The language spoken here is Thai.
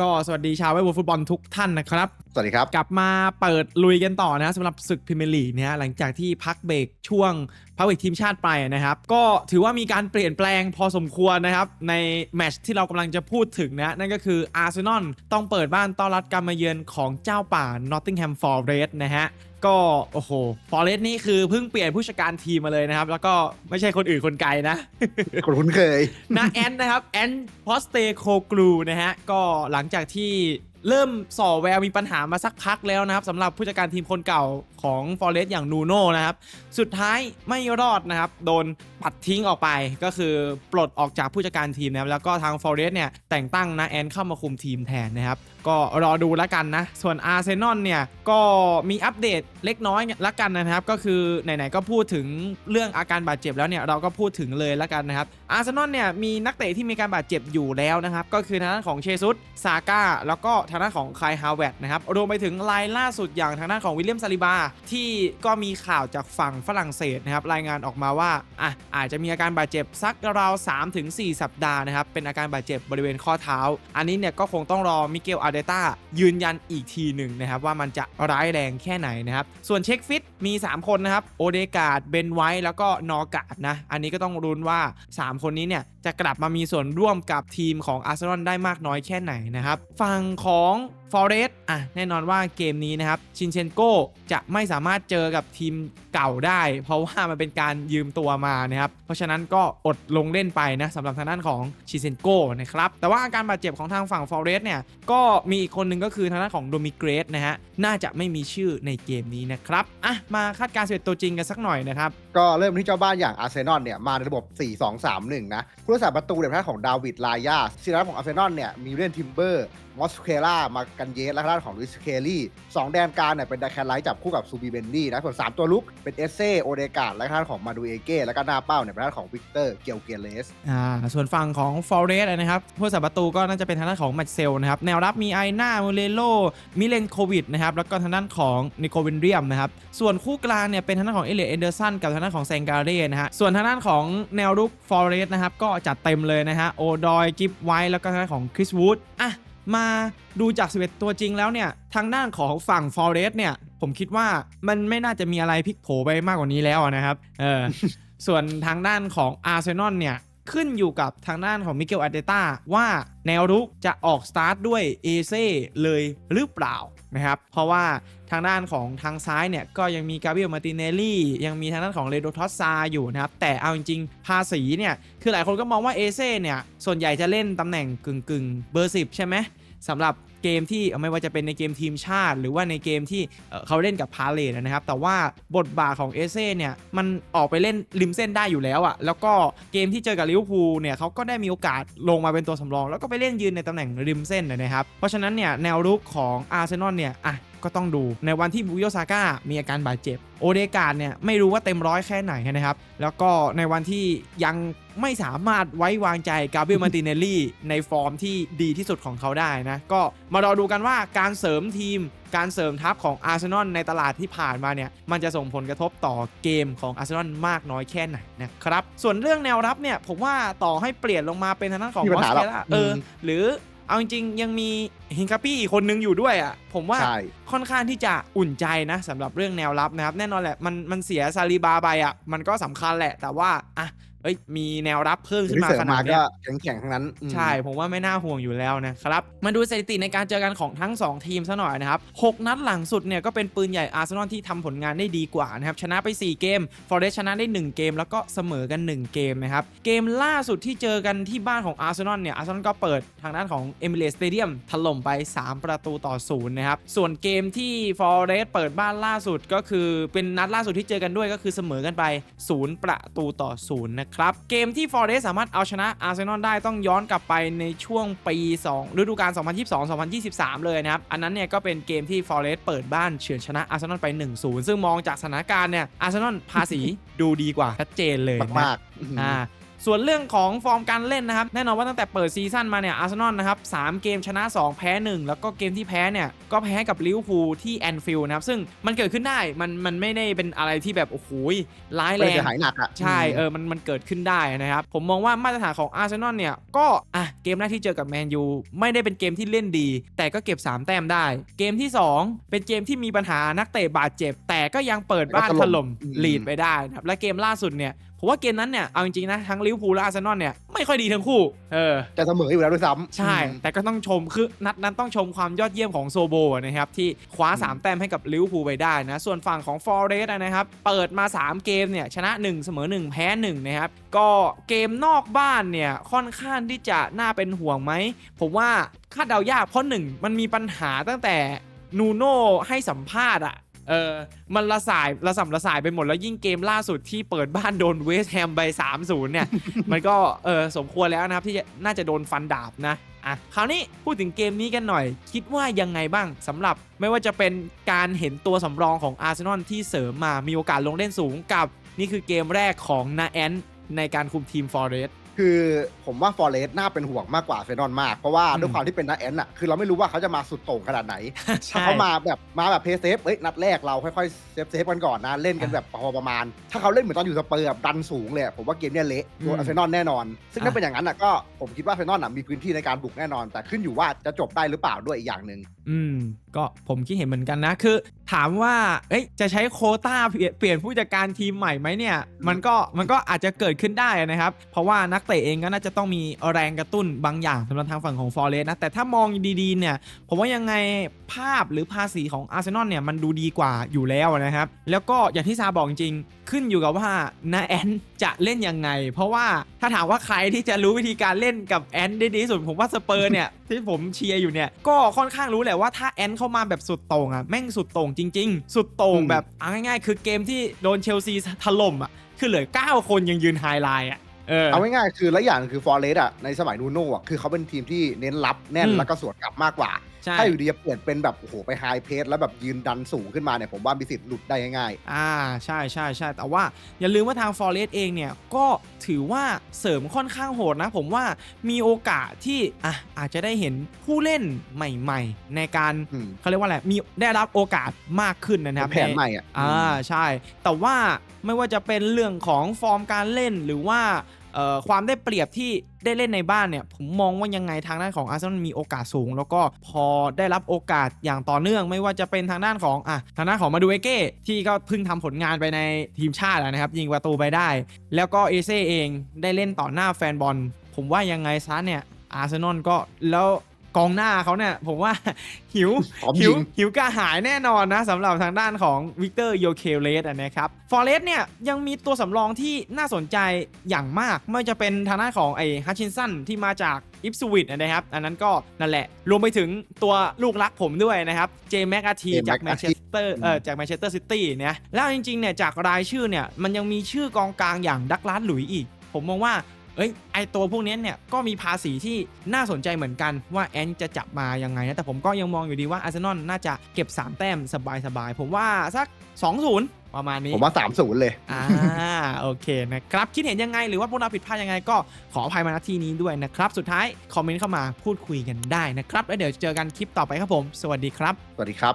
ก็สวัสดีชาวเว็บฟุตบอลทุกท่านนะครับ สวัสดีครับ กลับมาเปิดลุยกันต่อนะสำหรับศึกพรีเมียร์ลีกเนี่ยหลังจากที่พักเบรกช่วงพักเบรกทีมชาติไปนะครับ ก็ถือว่ามีการเปลี่ยนแปลงพอสมควรนะครับ ในแมตช์ที่เรากำลังจะพูดถึงนะ นั่นก็คืออาร์เซนอลต้องเปิดบ้านต้อนรับการมาเยือนของเจ้าป่านอตติงแฮมฟอร์เรสต์นะฮะ ก็โอ้โหฟอร์เรสต์นี่คือเพิ่งเปลี่ยนผู้จัดการทีมมาเลยนะครับ แล้วก็ไม่ใช่คนอื่นคนไกลนะ คนคุ้นเคยนาแอนนะครับแอนพอสเตโคกลูนะฮะก็หลังจากที่เริ่มส่อแววมีปัญหามาสักพักแล้วนะครับสำหรับผู้จัดการทีมคนเก่าของฟอเรสต์อย่างนูโน่นะครับ สุดท้ายไม่รอดนะครับ โดนปัดทิ้งออกไปก็คือปลดออกจากผู้จัดการทีมนะครับแล้วก็ทางฟอเรสต์เนี่ยแต่งตั้งนาแอนเข้ามาคุมทีมแทนนะครับ ก็รอดูแล้วกันนะ ส่วนอาร์เซนอลเนี่ย ก็มีอัปเดตเล็กน้อยละกันนะครับ ก็คือไหนๆก็พูดถึงเรื่องอาการบาดเจ็บแล้วเนี่ยเราก็พูดถึงเลยละกันนะครับ อาร์เซนอลเนี่ยมีนักเตะที่มีการบาดเจ็บอยู่แล้วนะครับ ก็คือทางด้านของเชซุสซาก้าแล้วก็ทางด้านของคายฮาวเวร์ดนะครับรวมไปถึงรายล่าสุดอย่างทางด้านของวิลเลียมซาลิบาที่ก็มีข่าวจากฝั่งฝรั่งเศสนะครับรายงานออกมาว่าอะอาจจะมีอาการบาดเจ็บสักราว3-4 สัปดาห์นะครับเป็นอาการบาดเจ็บบริเวณข้อเท้า อันนี้เนี่ยก็คงต้องรอมิเกลอาเดต้ายืนยันอีกทีหนึ่งนะครับว่ามันจะร้ายแรงแค่ไหนนะครับ ส่วนเช็คฟิตมี 3 คนนะครับ โอเดกาดเบนไวท์แล้วก็นอกาดนะ อันนี้ก็ต้องรุ้นว่า 3 คนนี้เนี่ย จะกลับมามีส่วนร่วมกับทีมของอาร์เซนอลได้มากน้อยแค่ไหนนะครับ ฝั่งของฟอเรสต์อะแน่นอนว่าเกมนี้นะครับชินเชนโกจะไม่สามารถเจอกับทีมเก่าได้ เพราะว่ามันเป็นการยืมตัวมานะครับ เพราะฉะนั้นก็อดลงเล่นไปนะสำหรับทางด้านของชินเชนโกนะครับ แต่ว่าอาการบาดเจ็บของทางฝั่งฟอเรสต์เนี่ยก็มีอีกคนหนึ่งก็คือทางด้านของโดมิเกรสนะฮะน่าจะไม่มีชื่อในเกมนี้นะครับอะมาคาดการณ์สิบเอ็ดตัวจริงกันสักหน่อยนะครับก็เริ่มที่เจ้าบ้านอย่างอาร์เซนอลเนี่ยมาในระบบ 4-2-3-1 นะผูู้รักษาประตูในพาของดาวิดลายาซีนัของอาร์เซนอลเนี่ยมีเล่นทิมเบอร์ มอสเคล่ามากันเยสและทางด้านของลุยสเคลลี่สองแดนกลางเนี่ยเป็นดาแคนไลท์จับคู่กับซูบีเบนดี้นะส่วน3ตัวลุกเป็นเอเซ่โอเดกาดและทางด้านของมาดูเอเก้และก็หน้าเป้าเนี่ยเป็นทางด้านของวิกเตอร์เกียวเกเลสอ่าส่วนฝั่งของฟอเรสต์นะครับผู้สาประตูก็น่าจะเป็นทางด้านของแมตเซลนะครับแนวรับมีไอหน่ามูเลโลมิเลนโควิดนะครับแล้วก็ทางด้านของนิโควินเรียมนะครับส่วนคู่กลางเนี่ยเป็นทางด้านของเอเลียเอนเดอร์สันกับทางด้านของแซงการเร่นะฮะส่วนทางด้านของแนวรุกฟอเรสนะครับก็จัดเต็มเลยนะฮะ โอดอยกิฟไวท์แล้วก็ทางด้านของคริสวูดอะมาดูจาก 11 ตัวจริงแล้วเนี่ย ทางด้านของฝั่งฟอเรสต์เนี่ย ผมคิดว่ามันไม่น่าจะมีอะไรพลิกโผไปมากกว่านี้แล้วนะครับ เออ ส่วนทางด้านของอาร์เซนอลเนี่ย ขึ้นอยู่กับทางด้านของมิเกลอาร์เตต้าว่าแนวรุกจะออกสตาร์ทด้วยเอเซ่เลยหรือเปล่านะครับ เพราะว่าทางด้านของทางซ้ายเนี่ย ก็ยังมีกาเบรียลมาติเนลลี่ ยังมีทางด้านของเรโดทอสซาอยู่นะครับ แต่เอาจริงๆ ภาษีเนี่ย คือหลายคนก็มองว่าเอเซ่เนี่ย ส่วนใหญ่จะเล่นตำแหน่งกึ่งกึ่งๆเบอร์สิบใช่ไหม สำหรับเกมที่ไม่ว่าจะเป็นในเกมทีมชาติ หรือว่าในเกมที่เขาเล่นกับพาเลตนะครับ แต่ว่าบทบาทของเอเซ่เนี่ย มันออกไปเล่นริมเส้นได้อยู่แล้วอะ่ะ แล้วก็เกมที่เจอกับลิเวอร์พูลเนี่ยเขาก็ได้มีโอกาสลงมาเป็นตัวสำรอง แล้วก็ไปเล่นยืนในตำแหน่งริมเส้นนะครับ เพราะฉะนั้นเนี่ยแนวรุกของอาร์เซนอลเนี่ยอะ ก็ต้องดูในวันที่บุโยซาก้ามีอาการบาดเจ็บ โอเดการ์ดเนี่ยไม่รู้ว่าเต็มร้อยแค่ไหนนะครับ แล้วก็ในวันที่ยังไม่สามารถไว้วางใจกาเบรียลมาร์ติเนลลี่ในฟอร์มที่ดีที่สุดของเขาได้นะ ก็มารอดูกันว่าการเสริมทีม การเสริมทัพของอาร์เซนอลในตลาดที่ผ่านมาเนี่ย มันจะส่งผลกระทบต่อเกมของอาร์เซนอลมากน้อยแค่ไหนนะครับ ส่วนเรื่องแนวรับเนี่ยผมว่าต่อให้เปลี่ยนลงมาเป็นทางด้านของมีมปัอญสหาหรเคอกล่าเอออมหรือ เอาจริงๆ ยังมีฮิงคาปี้อีกคนนึงอยู่ด้วยอะ ผมว่าใช่ ค่อนข้างที่จะอุ่นใจนะสำหรับเรื่องแนวรับนะครับ แน่นอนแหละ มันมันเสียซาลีบาไปอะ มันก็สำคัญแหละ แต่ว่าอะ เอ้ยมีแนวรับเพิ่มขึ้นที่มาเสริมขนามาดเนี้ก็ยแข็งๆทั้งนั้นอืมใช่ ผมว่าไม่น่าห่วงอยู่แล้วนะครับ มาดูสถิติในการเจอกันของทั้ง 2 ทีมซะหน่อยนะครับ 6 นัดหลังสุดเนี่ยก็เป็นปืนใหญ่อาร์เซนอลที่ทำผลงานได้ดีกว่านะครับ ชนะไป 4 เกมฟอร์เรสชนะได้ 1 เกม แล้วก็เสมอกัน 1 เกมนะครับ เกมล่าสุดที่เจอกันที่บ้านของอาร์เซนอลเนี่ยอาร์เซนอลก็เปิดทางด้านของเอมิเรสสเตเดียมถล่มไป 3 ประตูต่อศูนย์นะครับส่วนเกมที่ฟอร์เรสเปิดบ้านล่าสุดก็คือเป็นนัดล่าสุดที่เจอกันด้วยก็คือเสมอกันไป 0 ประตูต่อศูนย์นะครับ เกมที่ฟอร์เรสสามารถเอาชนะอาร์เซนอลได้ต้องย้อนกลับไปในช่วงปี 2 ฤดูกาล 2022-2023 เลยนะครับ อันนั้นเนี่ยก็เป็นเกมที่ฟอร์เรสเปิดบ้านเฉือนชนะอาร์เซนอลไป 1-0 ซึ่งมองจากสถานการณ์เนี่ยอาร์เซนอลภาษีดูดีกว่าชัดเจนเลยนะมากๆอืมอ่า ส่วนเรื่องของฟอร์มการเล่นนะครับ แน่นอนว่าตั้งแต่เปิดซีซั่นมาเนี่ยอาร์เซนอลนะครับสามเกมชนะ 2 แพ้ 1 แล้วก็เกมที่แพ้เนี่ย ก็แพ้กับลิเวอร์พูลที่แอนฟิลด์นะครับ ซึ่งมันเกิดขึ้นได้มันมันไม่ได้เป็นอะไรที่แบบ โอ้โหร้ายแรไม่ได้งเสียหายหนักอะใช่เออมันมันเกิดขึ้นได้นะครับ ผมมองว่ามาตรฐานของอาร์เซนอลเนี่ย ก็อะเกมแรกที่เจอกับแมนยูไม่ได้เป็นเกมที่เล่นดี แต่ก็เก็บ 3 แต้มได้ เกมที่ 2 เป็นเกมที่มีปัญหานักเตะบาดเจ็บ แต่ก็ยังเปิดบ้านถล่มลีดไปได้นะครับและเกมล่าสุดเนี่ย ผมว่าเกมนั้นเนี่ยเอาจริงๆนะทั้งลิเวอร์พูลและอาร์เซนอลเนี่ยไม่ค่อยดีทั้งคู่เออจะเสมออยู่แล้วด้วยซ้ำใช่ แต่ก็ต้องชมคือนัดนั้นต้องชมความยอดเยี่ยมของโซโบนะครับที่คว้า 3 แต้มให้กับลิเวอร์พูลไปได้นะส่วนฝั่งของฟอร์เรสต์นะครับเปิดมา 3 เกมเนี่ยชนะ 1 เสมอ 1 แพ้1นะครับก็เกมนอกบ้านเนี่ยค่อนข้างที่จะน่าเป็นห่วงไหมผมว่าคาดเดายากเพราะ1มันมีปัญหาตั้งแต่นูโน่ให้สัมภาษณ์อะ เออมันละสายละสัมละสายไปหมดแล้วยิ่งเกมล่าสุดที่เปิดบ้านโดนเวสแฮมไป3-0เนี่ย มันก็เออสมควรแล้วนะครับ ที่น่าจะโดนฟันดาบนะอะคราวนี้พูดถึงเกมนี้กันหน่อย คิดว่ายังไงบ้างสำหรับไม่ว่าจะเป็นการเห็นตัวสำรองของอาร์เซนอลที่เสริมมามีโอกาสลงเล่นสูงกับ นี่คือเกมแรกของนาแอนในการคุมทีมฟอร์เรสต คือผมว่าฟอร์เรสน่าเป็นห่วงมากกว่าเฟนอนมาก เพราะว่าอืมด้วยความที่เป็นนักแอนอะคือเราไม่รู้ว่าเขาจะมาสุดโต่งขนาดไหนถ้าใช่เขามาแบบมาแบบเพย์เซฟเอ้ยนัดแรกเราค่อยๆเซฟเซฟกันก่อนนะเล่นกันแบบพอประมาณ ถ้าเขาเล่นเหมือนตอนอยู่สเปอร์แบบดันสูงเลยอะผมว่าเกมเนี้ยเละโดนอาร์เซนอลแน่นอน ซึ่งถ้าเป็นอย่างนั้นอะก็ผมคิดว่าอาร์เซนอลอะมีพื้นที่ในการบุกแน่นอน แต่ขึ้นอยู่ว่าจะจบได้หรือเปล่าด้วยอีกอย่างหนึ่งอืม ก็ผมคิดเห็นเหมือนกันนะคือ ถามว่าเอ้ยจะใช้โคต้าเปลี่ยนผู้จัดการทีมใหม่ไหมเนี่ย มันก็มันก็อาจจะเกิดขึ้นได้นะครับ เพราะว่านักเตะเองก็น่าจะต้องมีแรงกระตุ้นบางอย่างสำหรับทางฝั่งของฟอร์เรสนะ แต่ถ้ามองดีๆเนี่ย ผมว่ายังไงภาพหรือภาษีของอาร์เซนอลเนี่ยมันดูดีกว่าอยู่แล้วนะครับ แล้วก็อย่างที่ซาบอกจริงขึ้นอยู่กับว่านาแอนจะเล่นยังไง เพราะว่าถ้าถามว่าใครที่จะรู้วิธีการเล่นกับแอนได้ดีที่สุดผมว่าสเปอร์เนี่ย ที่ผมเชียร์อยู่เนี่ย ก็ค่อนข้างรู้แหละว่าถ้าแอนเข้ามาแบบสุดโต่งอะแม่งสุดโต่งจริง ๆ สุดโต่งอืมแบบเอาง่ายๆ คือเกมที่โดนเชลซีถล่มอะคือเหลือ 9 คนยังยืนไฮไลน์อะเออเอาง่ายๆคือและอย่างคือฟอร์เรสอะในสมัยนูโน่อะคือเขาเป็นทีมที่เน้นรับแน่นอืมแล้วก็สวนกลับมากกว่า ใช่ ถ้าอยู่ดีจะเปลี่ยนเป็นแบบโอ้โหไปไฮเพสแล้วแบบยืนดันสูงขึ้นมาเนี่ยผมว่ามีสิทธิ์หลุดได้ง่ายอ่าใช่ใช่ใช่แต่ว่าอย่าลืมว่าทาง f o r e s t เองเนี่ย ก็ถือว่าเสริมค่อนข้างโหดนะ ผมว่ามีโอกาสที่อะอาจจะได้เห็นผู้เล่นใหม่ ๆ ในการอืมเขาเรียกว่าอะไรมีได้รับโอกาสมากขึ้นๆนะครับแผนใหม่อะอ่าใช่ แต่ว่าไม่ว่าจะเป็นเรื่องของฟอร์มการเล่นหรือว่าเอ่อ ความได้เปรียบที่ได้เล่นในบ้านเนี่ยผมมองว่ายังไงทางด้านของอาร์เซนอลมีโอกาสสูง แล้วก็พอได้รับโอกาสอย่างต่อเนื่องไม่ว่าจะเป็นทางด้านของอะทางด้านของมาดูเอเก้ที่ก็เพิ่งทำผลงานไปในทีมชาติแล้วนะครับ ยิงประตูไปได้ แล้วก็เอเซ่เองได้เล่นต่อหน้าแฟนบอล ผมว่ายังไงซะเนี่ยอาร์เซนอลก็แล้ว กองหน้าเขาเนี่ย ผมว่าหิวพร้อมหิยิวงหิวกระหายแน่นอนนะสำหรับทางด้านของวิกเตอร์โยเคเลสนะครับฟอร์เรสเนี่ยยังมีตัวสำรองที่น่าสนใจอย่างมาก ไม่ว่าจะเป็นทางด้านของไอ้ฮัชชินสันที่มาจากอิฟสวิตนะครับ อันนั้นก็นั่นแหละ รวมไปถึงตัวลูกรักผมด้วยนะครับ เจแม็กอาที James จากแมนเช McAtee สเตอร์เออจากแมนเชสเตอร์ซิตี้เนี่ยแล้วจริงๆเนี่ยจากรายชื่อเนี่ยมันยังมีชื่อกองกลางอย่างดักลาสหลุยอีก ผมมองว่า เอ้ยไอตัวพวกนี้เนี่ยก็มีภาษีที่น่าสนใจเหมือนกันว่าแอนจะจับมายังไงนะแต่ผมก็ยังมองอยู่ดีว่าอาร์เซนอลน่าจะเก็บ 3 แต้มสบายๆ ผมว่าสัก 2-0 ประมาณนี้ ผมว่า3ามศูนย์เลย อ่า โอเคนะครับ คิดเห็นยังไงหรือว่าพวกเราผิดพลาดยังไงก็ขออภัยมาณที่นี้ด้วยนะครับ สุดท้าย คอมเมนต์เข้ามาพูดคุยกันได้นะครับ แล้วเดี๋ยวเจอกันคลิปต่อไปครับผม สวัสดีครับ สวัสดีครับ